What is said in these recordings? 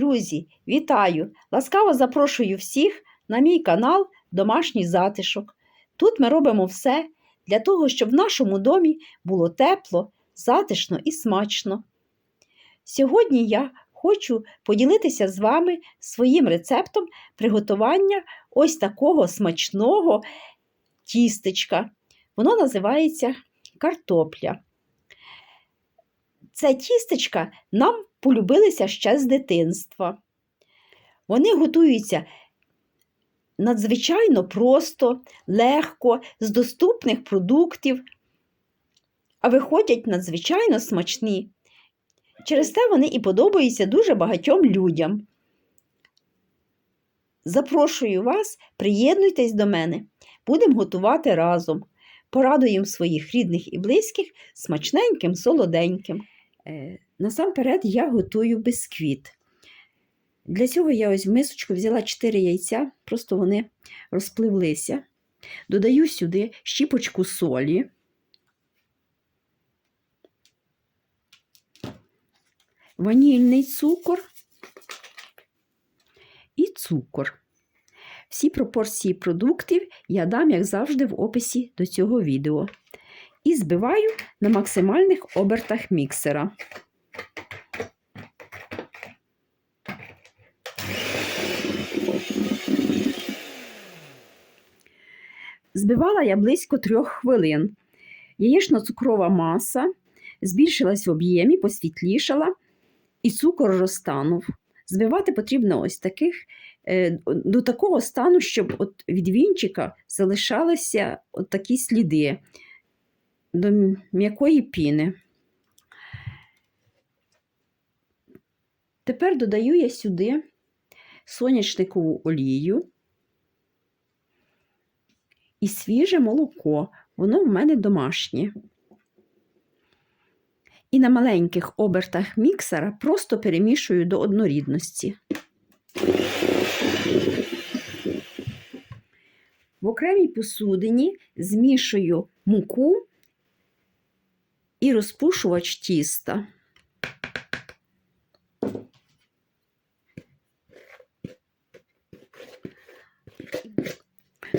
Друзі, вітаю! Ласкаво запрошую всіх на мій канал Домашній затишок. Тут ми робимо все для того, щоб в нашому домі було тепло, затишно і смачно. Сьогодні я хочу поділитися з вами своїм рецептом приготування ось такого смачного тістечка. Воно називається картопля. Це тістечка нам полюбилися ще з дитинства. Вони готуються надзвичайно просто, легко, з доступних продуктів, а виходять надзвичайно смачні. Через те вони і подобаються дуже багатьом людям. Запрошую вас, приєднуйтесь до мене. Будемо готувати разом. Порадуємо своїх рідних і близьких смачненьким, солоденьким. Е, Насамперед я готую бисквіт. Для цього я ось в мисочку взяла 4 яйця, просто вони розпливлися. Додаю сюди щіпочку солі. Ванільний цукор і цукор. Всі пропорції продуктів я дам, як завжди, в описі до цього відео. І збиваю на максимальних обертах міксера. Збивала я близько трьох хвилин. Яєчно-цукрова маса збільшилась в об'ємі, посвітлішала, і цукор розтанув. Збивати потрібно ось таких, е, до такого стану, щоб от від вінчика залишалися от такі сліди до м'якої піни. Тепер додаю я сюди соняшникову олію і свіже молоко, воно в мене домашнє. І на маленьких обертах міксера просто перемішую до однорідності. В окремій посудині змішую муку і розпушувач тіста.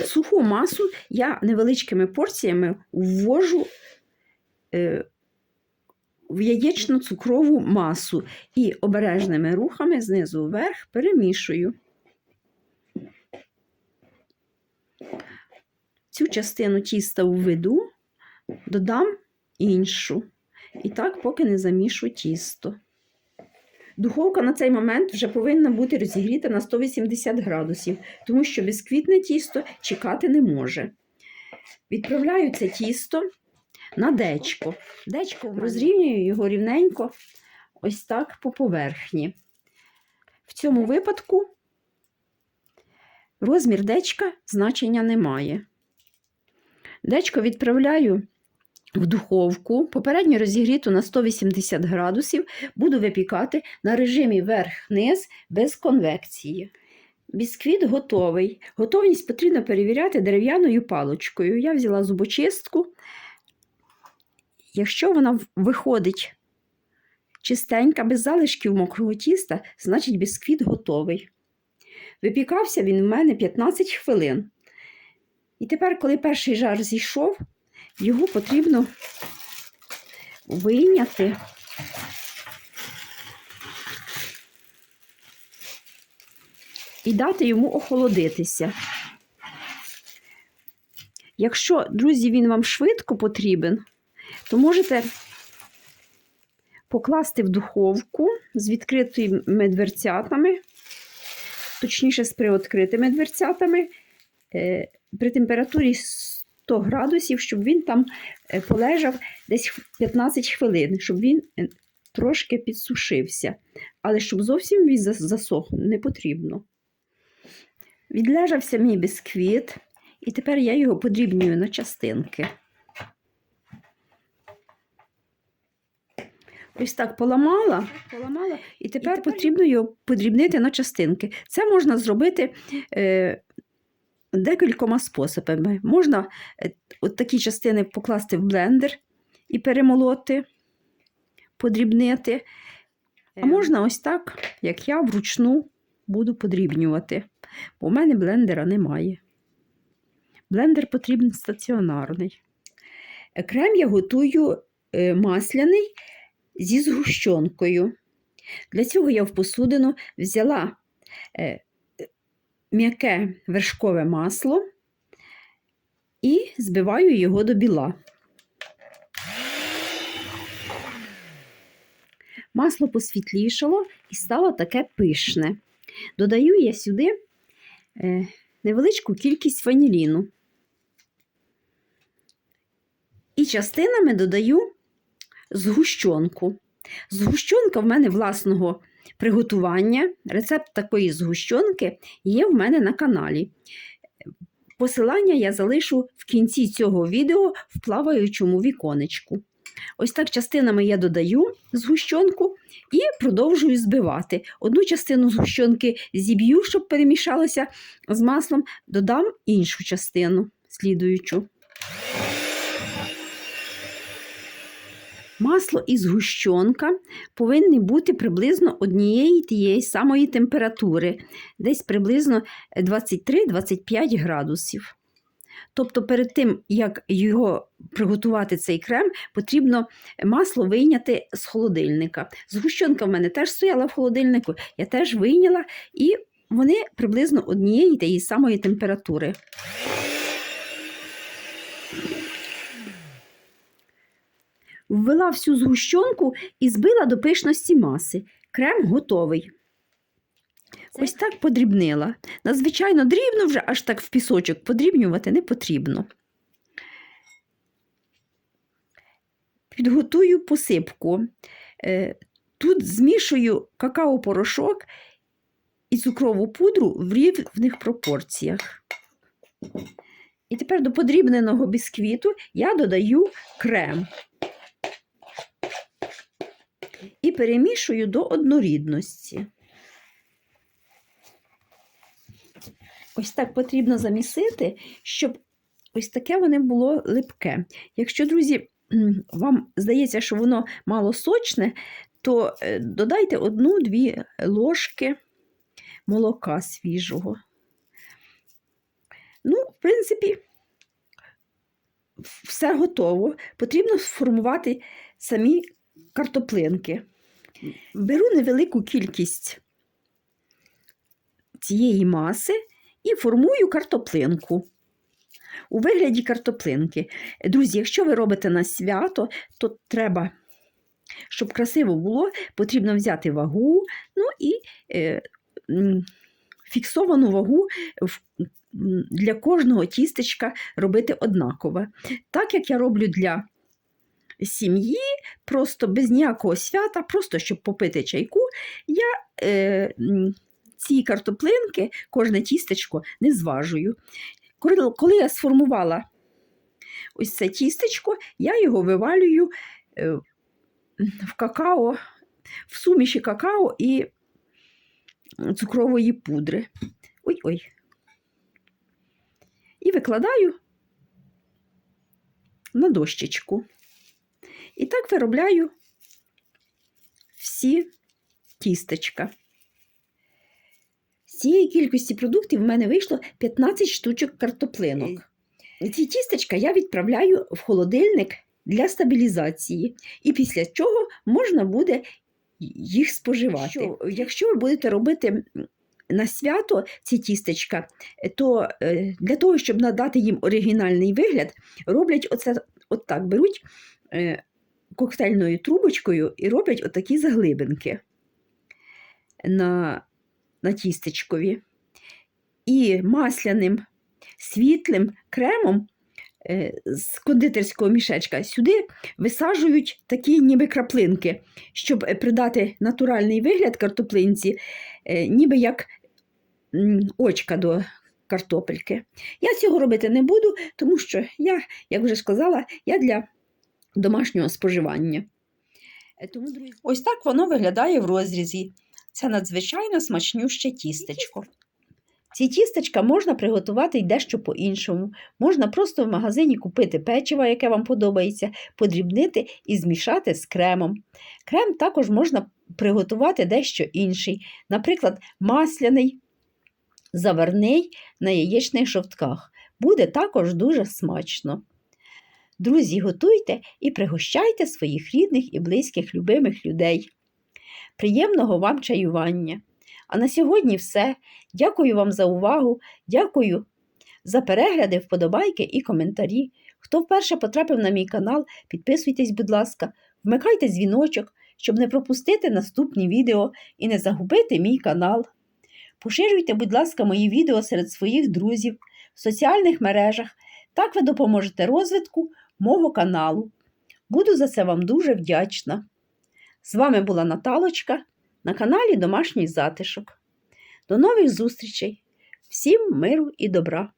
Суху масу я невеличкими порціями ввожу е, в яєчно-цукрову масу і обережними рухами знизу вверх перемішую. Цю частину тіста введу, додам іншу. І так, поки не замішу тісто. Духовка на цей момент вже повинна бути розігріта на 180 градусів, тому що бісквітне тісто чекати не може. Відправляю це тісто на дечко. Дечко розрівнюю його рівненько, ось так по поверхні. В цьому випадку розмір дечка значення не має. Дечко відправляю в духовку, попередньо розігріту на 180 градусів, буду випікати на режимі верх-низ без конвекції. Бісквіт готовий. Готовність потрібно перевіряти дерев'яною паличкою. Я взяла зубочистку. Якщо вона виходить чистенька, без залишків мокрого тіста, значить бісквіт готовий. Випікався він у мене 15 хвилин. І тепер, коли перший жар зійшов, його потрібно вийняти. І дати йому охолодитися. Якщо, друзі, він вам швидко потрібен, то можете покласти в духовку з відкритими дверцятами, точніше, з приоткритими дверцятами, е, при температурі 100 градусів, щоб він там е, полежав десь 15 хвилин, щоб він е, трошки підсушився. Але щоб зовсім він засох, не потрібно. Відлежався мій бісквіт, і тепер я його подрібнюю на частинки. Ось так поламала, поламала і тепер, і тепер потрібно його подрібнити на частинки. Це можна зробити е, декількома способами. Можна е, от такі частини покласти в блендер і перемолоти, подрібнити. А можна ось так, як я вручну буду подрібнювати, бо у мене блендера немає. Блендер потрібен стаціонарний. Крем я готую е, масляний зі згущенкою. Для цього я в посудину взяла е, м'яке вершкове масло і збиваю його до біла. Масло посвітлішало і стало таке пишне. Додаю я сюди е, невеличку кількість ваніліну. І частинами додаю згущенку. Згущенка в мене власного приготування. Рецепт такої згущенки є в мене на каналі. Посилання я залишу в кінці цього відео в плаваючому віконечку. Ось так частинами я додаю згущенку і продовжую збивати. Одну частину згущенки зіб'ю, щоб перемішалося з маслом, додам іншу частину, слідуючу. Масло і згущенка повинні бути приблизно однієї тієї самої температури, десь приблизно 23-25 градусів. Тобто, перед тим, як його приготувати цей крем, потрібно масло вийняти з холодильника. Згущенка в мене теж стояла в холодильнику, я теж вийняла, і вони приблизно однієї тієї самої температури. Ввела всю згущенку і збила до пишності маси. Крем готовий. Ось так подрібнила. Надзвичайно дрібно вже аж так в пісочок подрібнювати не потрібно. Підготую посипку. Е, Тут змішую какао-порошок і цукрову пудру в рівних пропорціях. І тепер до подрібненого бісквіту я додаю крем і перемішую до однорідності. Ось так потрібно замісити, щоб ось таке воно було липке. Якщо, друзі, вам здається, що воно мало сочне, то е, додайте одну-дві ложки молока свіжого. Ну, в принципі, все готово. Потрібно сформувати самі картоплинки. Беру невелику кількість цієї маси і формую картоплинку. У вигляді картоплинки. Друзі, якщо ви робите на свято, то треба, щоб красиво було, потрібно взяти вагу, ну і е, фіксовану вагу для кожного тістечка робити однаково. Так як я роблю для сім'ї, просто без ніякого свята, просто щоб попити чайку, я е, ці картоплинки, кожне тістечко не зважую. Коли, я сформувала ось це тістечко, я його вивалюю е, в какао, в суміші какао і цукрової пудри. Ой-ой. І викладаю на дощечку. І так виробляю всі тістечка. З цієї кількості продуктів в мене вийшло 15 штучок картоплинок. Ці тістечка я відправляю в холодильник для стабілізації, і після чого можна буде їх споживати. Що, якщо ви будете робити на свято ці тістечка, то е, для того, щоб надати їм оригінальний вигляд, роблять оце от так, беруть е, коктейльною трубочкою і роблять отакі заглибинки на, на тістечкові. І масляним світлим кремом е, з кондитерського мішечка сюди висаджують такі ніби краплинки, щоб придати натуральний вигляд картоплинці, е, ніби як очка до картопельки. Я цього робити не буду, тому що я, як вже сказала, я для домашнього споживання. Е, ось так воно виглядає в розрізі. Це надзвичайно смачнюще тістечко. Ці тістечка можна приготувати й дещо по-іншому. Можна просто в магазині купити печиво, яке вам подобається, подрібнити і змішати з кремом. Крем також можна приготувати дещо інший, наприклад, масляний, заварний на яєчних жовтках. Буде також дуже смачно. Друзі, готуйте і пригощайте своїх рідних і близьких любимих людей. Приємного вам чаювання! А на сьогодні все. Дякую вам за увагу, дякую за перегляди, вподобайки і коментарі. Хто вперше потрапив на мій канал, підписуйтесь, будь ласка, вмикайте дзвіночок, щоб не пропустити наступні відео і не загубити мій канал. Поширюйте, будь ласка, мої відео серед своїх друзів в соціальних мережах. Так ви допоможете розвитку мого каналу. Буду за це вам дуже вдячна. З вами була Наталочка на каналі Домашній затишок. До нових зустрічей! Всім миру і добра!